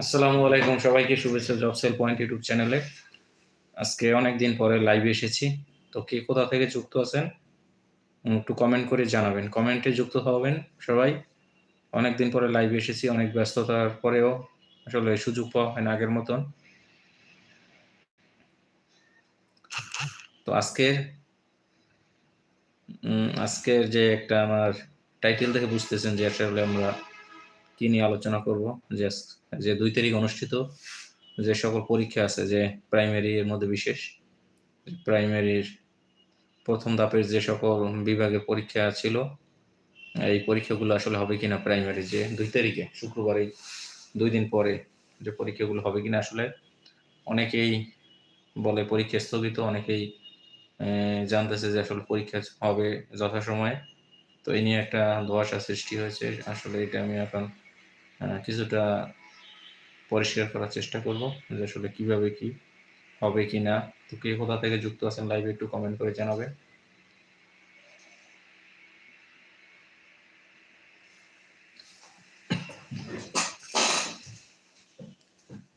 আসসালামু আলাইকুম সবাইকে, শুভেচ্ছা জব সেল পয়েন্ট ইউটিউব চ্যানেলে। আজকে অনেক দিন পরে লাইভে এসেছি। তো কে কোথা থেকে যুক্ত আছেন, একটু কমেন্ট করে জানাবেন। কমেন্টে যুক্ত হবেন সবাই। অনেক দিন পরে লাইভে এসেছি, অনেক ব্যস্ততার পরেও আসলে সুযোগ পাওয়া হয় না আগের মতন। তো আজকের আজকের যে একটা আমার টাইটেল থেকে বুঝতেছেন যে আসলে আমরা কি নিয়ে আলোচনা করব? যে যে দুই তারিখ অনুষ্ঠিত, যে সকল পরীক্ষা আছে, যে প্রাইমারি এর মধ্যে বিশেষ প্রাইমারির প্রথম ধাপের যে সকল বিভাগের পরীক্ষা ছিল, এই পরীক্ষাগুলো আসলে হবে কিনা প্রাইমারি যে দুই তারিখে, শুক্রবারে দুই দিন পরে যে পরীক্ষাগুলো হবে কিনা আসলে অনেকেই বলে পরীক্ষা স্থগিত, অনেকেই জানতেছে যে আসলে পরীক্ষা হবে যথাসময়ে। তো এই নিয়ে একটা ধোঁয়াশা সৃষ্টি হয়েছে। আসলে এটা আমি এখন কিছুটা পরিষ্কার করার চেষ্টা করব যে আসলে কীভাবে কি হবে কি না। তো কে কোথা থেকে যুক্ত আছেন লাইভে একটু কমেন্ট করে জানাবেন।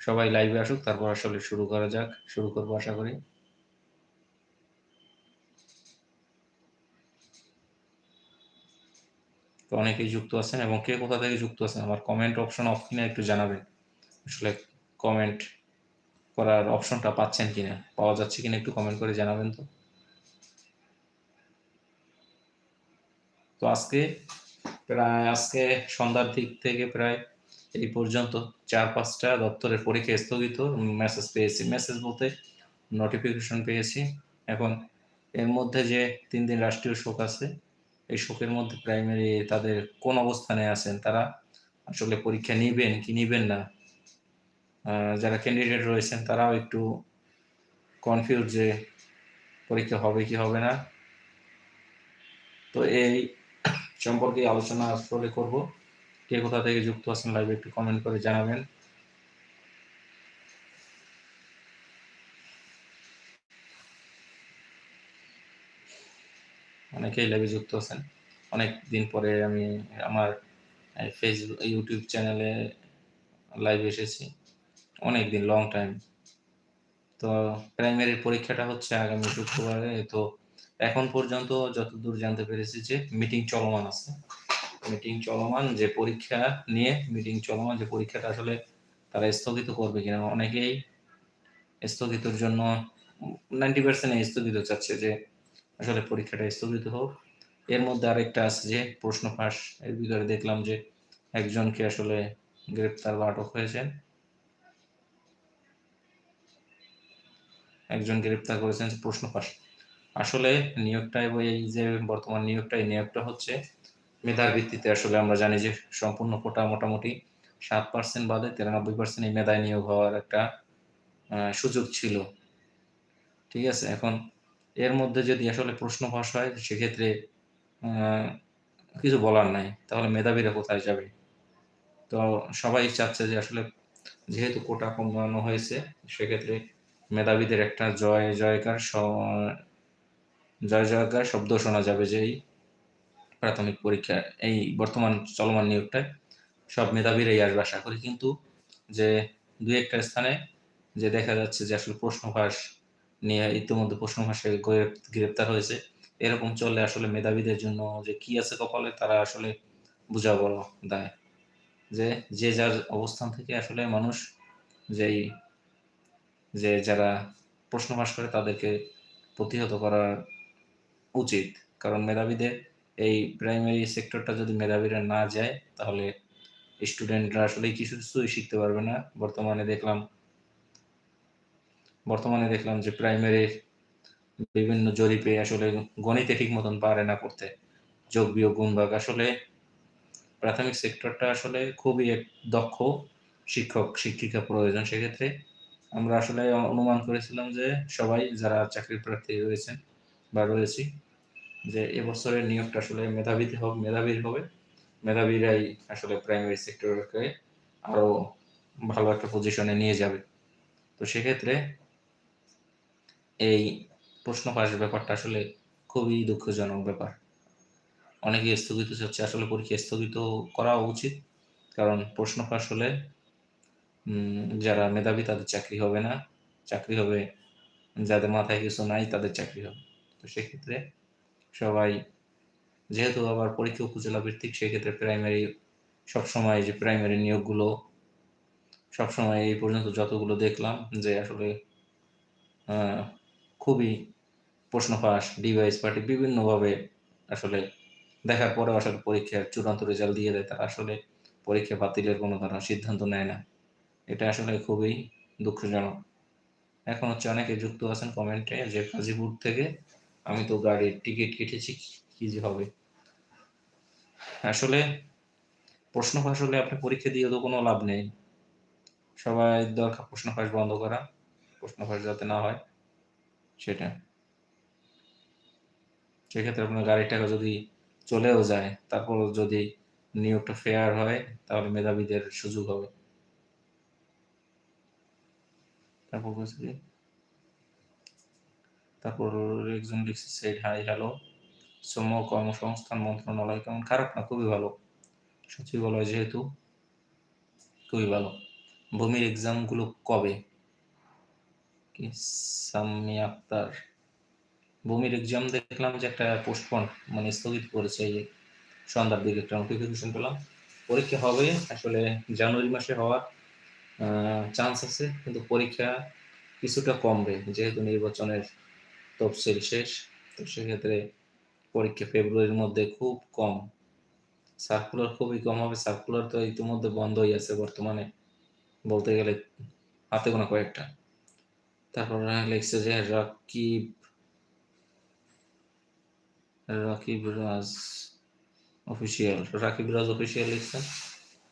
সবাই লাইভে আসুক, তারপর আসলে শুরু করা যাক, শুরু করব আশা করি। তো অনেকেই যুক্ত আছেন এবং কে কোথা থেকে যুক্ত আছেন, আমার কমেন্ট অপশন অফ কিনা একটু জানাবেন। আসলে কমেন্ট করার অপশনটা পাচ্ছেন কিনা, পাওয়া যাচ্ছে কিনা একটু কমেন্ট করে জানাবেন তো। তো আজকে প্রায়, আজকে সন্ধ্যার দিক থেকে প্রায় এই পর্যন্ত চার পাঁচটা দপ্তরের পরীক্ষা স্থগিত মেসেজ পেয়েছি। মেসেজ বলতে নোটিফিকেশন পেয়েছি। এখন এর মধ্যে যে তিন দিন রাষ্ট্রীয় শোক আছে এই শোকের মধ্যে প্রাইমারি তাদের কোন অবস্থানে আছেন তারা? আসলে পরীক্ষা নেবেন কি নিবেন না? যারা ক্যান্ডিডেট রয়েছেন তারাও একটু কনফিউজ যে পরীক্ষা হবে কি হবে না। তো এই সম্পর্কে আলোচনা আসলে করব। কে কোথা থেকে যুক্ত আছেন লাইভে একটু কমেন্ট করে জানাবেন। অনেকেই লাইভে যুক্ত আছেন। অনেক দিন পরে আমি আমার ফেসবুক ইউটিউব চ্যানেলে লাইভ এসেছি। অনেক দিন লং টাইম তো প্রাইমারির পরীক্ষাটা হচ্ছে আগামী শুক্রবারে। তো এখন পর্যন্ত যতদূর জানতে পেরেছি যে মিটিং চলমান আছে। মিটিং চলমান, যে পরীক্ষা নিয়ে মিটিং চলমান, যে পরীক্ষাটা আসলে তারা স্থগিত করবে কিনা, অনেকেই স্থগিতর জন্য নাইনটি পার্সেন্ট স্থগিত চাচ্ছে যে আসলে পরীক্ষাটা স্থগিত হোক। এর মধ্যে আরেকটা আছে যে, প্রশ্ন ফাঁস। এর ভিতরে দেখলাম যে, একজনকে আসলে গ্রেপ্তার বা আটক হয়েছেন। একজন গ্রেপ্তার করেছেন, প্রশ্ন ফাঁস। আসলে নিয়োগটা এবং এই যে বর্তমান নিয়োগটা, এই নিয়োগটা হচ্ছে মেধার ভিত্তিতে। আসলে আমরা জানি যে, সম্পূর্ণ কোটা মোটামুটি সাত পার্সেন্ট বাদে তিরানব্বই পার্সেন্ট এই মেধায় নিয়োগ হওয়ার একটা সুযোগ ছিল। ঠিক আছে, এখন এর মধ্যে যদি আসলে প্রশ্ন ফাঁস হয় সেক্ষেত্রে কিছু বলার নাই। তাহলে মেধাবীরা কোথায় যাবে? তো সবাই চাচ্ছে যে আসলে যেহেতু কোটা কমানো হয়েছে, সেক্ষেত্রে মেধাবীদের একটা জয়, জয়কার জয়, জয়কার শব্দ শোনা যাবে যে এই প্রাথমিক পরীক্ষা, এই বর্তমান চলমান নিয়োগটায় সব মেধাবীরাই আসবে আশা করি। কিন্তু যে দুই একটা স্থানে যে দেখা যাচ্ছে যে আসলে প্রশ্ন ফাঁস নিয়ে ইতিমধ্যে ফাঁসে গ্রেপ- গ্রেপ্তার হয়েছে। এরকম চললে আসলে মেধাবীদের জন্য যে কি আছে কপালে, তারা আসলে বোঝা বড় দায়। যে যে যার অবস্থান থেকে আসলে মানুষ যেই, যে যারা প্রশ্ন ফাঁস করে তাদেরকে প্রতিহত করা উচিত। কারণ মেধাবীদের এই প্রাইমারি সেক্টরটা যদি মেধাবীরা না যায়, তাহলে স্টুডেন্টরা আসলে কিছু কিছুই শিখতে পারবে না। বর্তমানে দেখলাম বর্তমানে দেখলাম যে প্রাইমারির বিভিন্ন জরিপে আসলে গণিতে ঠিক মতন পারে না করতে। যোগ, বিয়োগ গুণ ভাগ আসলে প্রাথমিক সেক্টরটা আসলে খুবই এক দক্ষ শিক্ষক, শিক্ষিকা প্রয়োজন। সেক্ষেত্রে আমরা আসলে অনুমান করেছিলাম যে সবাই যারা চাকরির প্রার্থী রয়েছেন বা রয়েছি, যে এবছরের নিয়োগটা আসলে মেধাবীতে হবে মেধাবীর হবে। মেধাবীরাই আসলে প্রাইমারি সেক্টরকে আরও ভালো একটা পজিশনে নিয়ে যাবে। তো সেক্ষেত্রে এই প্রশ্ন ফাঁস ব্যাপারটা আসলে খুবই দুঃখজনক ব্যাপার। অনেকে স্থগিত হচ্ছে, আসলে পরীক্ষা স্থগিত করা উচিত। কারণ প্রশ্ন ফাঁস হলে যারা মেধাবী তাদের চাকরি হবে না। চাকরি হবে যাদের মাথায় কিছু নাই তাদের চাকরি হবে। তো সেক্ষেত্রে সবাই, যেহেতু আবার পরীক্ষা উপজেলা ভিত্তিক, সেক্ষেত্রে প্রাইমারি সবসময় যে প্রাইমারি নিয়োগগুলো, সবসময় এই পর্যন্ত যতগুলো দেখলাম যে আসলে খুবই প্রশ্ন ফাঁস ডিভাইস পার্টি বিভিন্নভাবে আসলে দেখার পরে আসলে পরীক্ষার চূড়ান্ত রেজাল্ট দিয়ে দেয়। তারা আসলে পরীক্ষা বাতিলের কোনো তারা সিদ্ধান্ত নেয় না। এটা আসলে খুবই দুঃখজনক। এখন হচ্ছে অনেকে যুক্ত আছেন কমেন্টে যে গাজীপুর থেকে, আমি তো গাড়ির টিকিট কেটেছি কি যে হবে? আসলে প্রশ্ন ফাঁস হলে আপনি পরীক্ষা দিয়ে তো কোনো লাভ নেই। সবাই দরকার প্রশ্ন ফাঁস বন্ধ করা, প্রশ্ন ফাঁস যাতে না হয়। সেটা। সেক্ষেত্রে আপনার গাড়ির টাকা যদি চলেও যায় তারপর যদি নিয়োগটা ফেয়ার হয়, তাহলে মেধাবীদের সুযোগ হবে। তারপর তারপর একজন লিখছে সেট হাই হ্যালো শ্রম কর্মসংস্থান মন্ত্রণালয় কেমন? খারাপ না, খুবই ভালো। সচিবালয় যেহেতু, খুবই ভালো। ভূমির এক্সামগুলো কবে? কি? সাম্মি আক্তার। ভূমির এক্সাম দেখলাম যে একটা পোস্টপন মানে স্থগিত করেছে এই সন্ধ্যার দিকে। একটা নোটিফিকেশন পেলাম। পরীক্ষা হবে আসলে জানুয়ারি মাসে হওয়ার চান্স আছে, কিন্তু পরীক্ষা কিছুটা কমবে, যেহেতু নির্বাচনের তফসিল শেষ। তো সেক্ষেত্রে পরীক্ষা ফেব্রুয়ারির মধ্যে খুব কম। সার্কুলার খুবই কম হবে। সার্কুলার তো ইতিমধ্যে বন্ধই আছে বর্তমানে। বলতে গেলে হাতে গোনা কয়েকটা। তারপর লিখছে যে রাকিব রাকিব রাজ অফিসিয়াল রাকিব রাজ অফিসিয়াল লিখছেন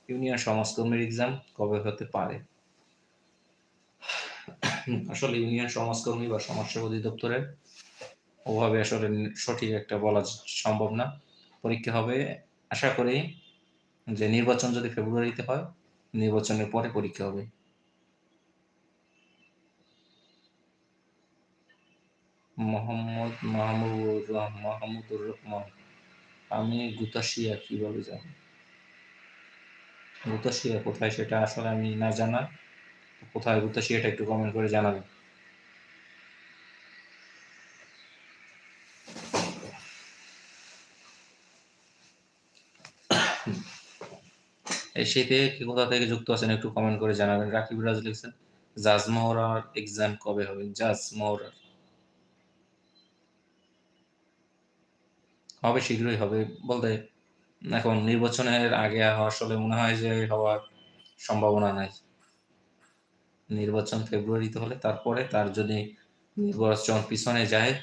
ইউনিয়ন সমাজকর্মীর এক্সাম কবে হতে পারে? আসলে ইউনিয়ন সমাজকর্মী বা সমাজসেবা অধিদপ্তরের ওভাবে আসলে সঠিক একটা বলা সম্ভব না। পরীক্ষা হবে। আশা করি যে নির্বাচন যদি ফেব্রুয়ারিতে হয়, নির্বাচনের পরে পরীক্ষা হবে। মোহাম্মদ মাহমুদুর রহমান মাহমুদুর রহমান। আমি গুতাশিয়া কীভাবে যাব গুতাশিয়া কোথায় সেটা আসলে আমি না জানা। কোথায় গুতাশিয়াটা একটু কমেন্ট করে জানাবেন। এই শীতে কোথা থেকে যুক্ত আছেন একটু কমেন্ট করে জানাবেন। রাকিব রাজ লিখছেন, জাজ মহড়ার এক্সাম কবে হবে? জাজ মহড়ার। হবে, শীঘ্রই হবে বলতে এখন নির্বাচনের আগে আসলে মনে হয় যে হওয়ার সম্ভাবনা নাই। নির্বাচন ফেব্রুয়ারিতে হলে তারপরে তার যদি নির্বাচন পিছনে যায়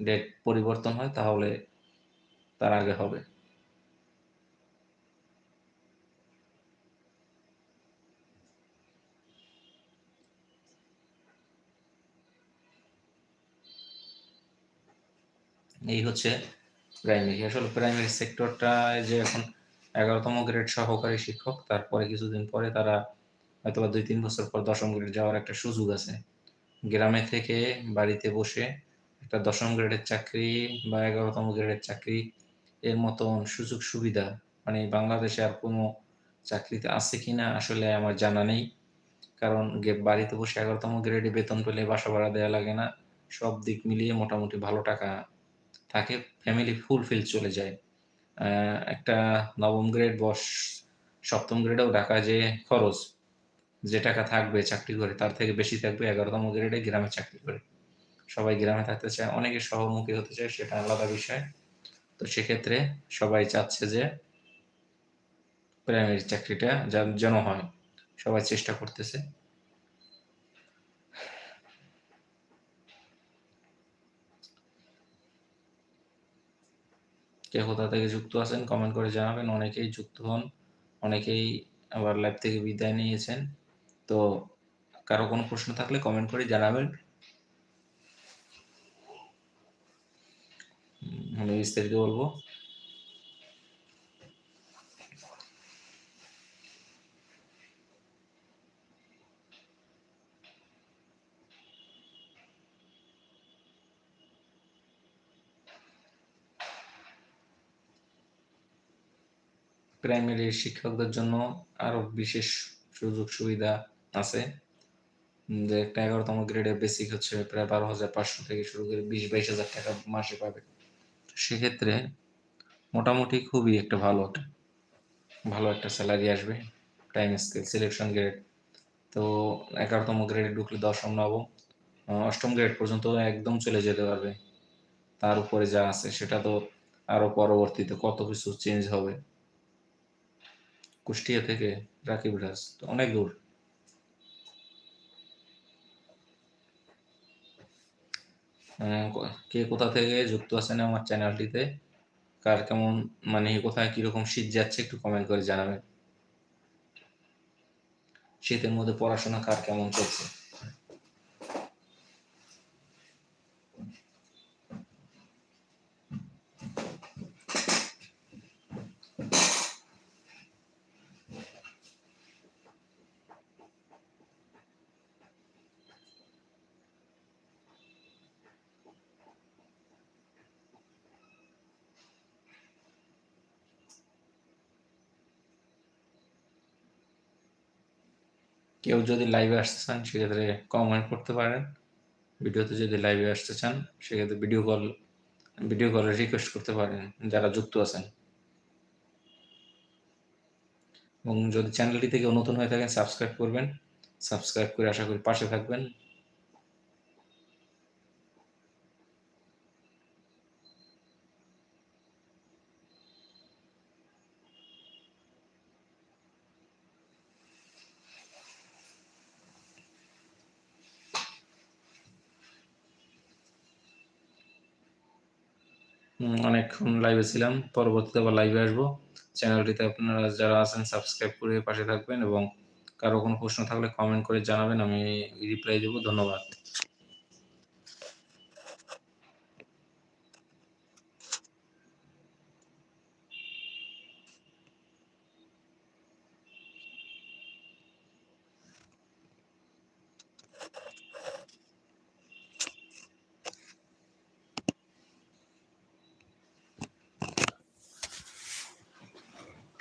ডেট পরিবর্তন হয় তাহলে তার আগে হবে। এই হচ্ছে প্রাইমারি আসলে প্রাইমারি সেক্টরটা যে এখন এগারোতম গ্রেড সহকারী শিক্ষক, তারপরে কিছুদিন পরে তারা হয়তো দুই তিন বছর পর দশম গ্রেড যাওয়ার একটা সুযোগ আছে। গ্রামে থেকে বাড়িতে বসে একটা দশম গ্রেডের চাকরি বা এগারোতম গ্রেডের চাকরি এর মতন সুযোগ সুবিধা মানে বাংলাদেশে আর কোনো চাকরিতে আছে কিনা আসলে আমার জানা নেই। কারণ বাড়িতে বসে এগারোতম গ্রেডে বেতন পেলে বাসা ভাড়া দেওয়া লাগে না। সব দিক মিলিয়ে মোটামুটি ভালো টাকা থাকে ফ্যামিলি ফুলফিল চলে যায়। একটা নবম গ্রেড বস, সপ্তম গ্রেডেও ঢাকা যে খরচ, যে টাকা থাকবে চাকরি করে, তার থেকে বেশি থাকবে এগারোতম গ্রেডে গ্রামে চাকরি করে। সবাই গ্রামে থাকতে চায়, অনেকে সহমুখী হতে চায়, সেটা আলাদা বিষয়। তো সেক্ষেত্রে সবাই চাচ্ছে যে প্রাইমারি চাকরিটা যেন হয়। সবাই চেষ্টা করতেছে। কে কোথা থেকে যুক্ত আছেন কমেন্ট করে জানাবেন। অনেকেই যুক্ত হন, অনেকেই আবার লাইভ থেকে বিদায় নিয়েছেন। তো কারও কোনো প্রশ্ন থাকলে কমেন্ট করে জানাবেন। আমি বিস্তারিত বলব। প্রাইমারি শিক্ষকদের জন্য আরও বিশেষ সুযোগ সুবিধা আছে। যে একটা এগারোতম গ্রেডের বেসিক হচ্ছে প্রায় বারো হাজার পাঁচশো থেকে শুরু করে বিশ বাইশ হাজার টাকা মাসে পাবে। সেক্ষেত্রে মোটামুটি খুবই একটা ভালো একটা ভালো একটা স্যালারি আসবে টাইম স্কেল সিলেকশন গ্রেড তো এগারোতম গ্রেডে ঢুকলে দশম, নবম অষ্টম গ্রেড পর্যন্ত একদম চলে যেতে পারবে। তার উপরে যা আছে সেটা তো আরও পরবর্তীতে কত কিছু চেঞ্জ হবে। কুষ্টিয়া থেকে রাকিব রাজ অনেক দূর। কে কোথা থেকে যুক্ত আছেন আমার চ্যানেলটিতে? কার কেমন মানে কোথায় কীরকম শীত যাচ্ছে একটু কমেন্ট করে জানাবেন। শীতের মধ্যে পড়াশোনা কার কেমন চলছে? কেউ যদি লাইভে আসতে চান, সেক্ষেত্রে কমেন্ট করতে পারেন। ভিডিওতে যদি লাইভে আসতে চান, সেক্ষেত্রে ভিডিও কল ভিডিও কলে রিকোয়েস্ট করতে পারেন, যারা যুক্ত আছেন। এবং যদি চ্যানেলটি থেকে নতুন হয়ে থাকেন সাবস্ক্রাইব করবেন। সাবস্ক্রাইব করে আশা করি পাশে থাকবেন। অনেকক্ষণ লাইভে ছিলাম। পরবর্তীতে আবার লাইভে আসব। চ্যানেলটিতে আপনারা যারা আছেন সাবস্ক্রাইব করে পাশে থাকবেন এবং কারও কোনো প্রশ্ন থাকলে কমেন্ট করে জানাবেন, আমি রিপ্লাই দেবো। ধন্যবাদ।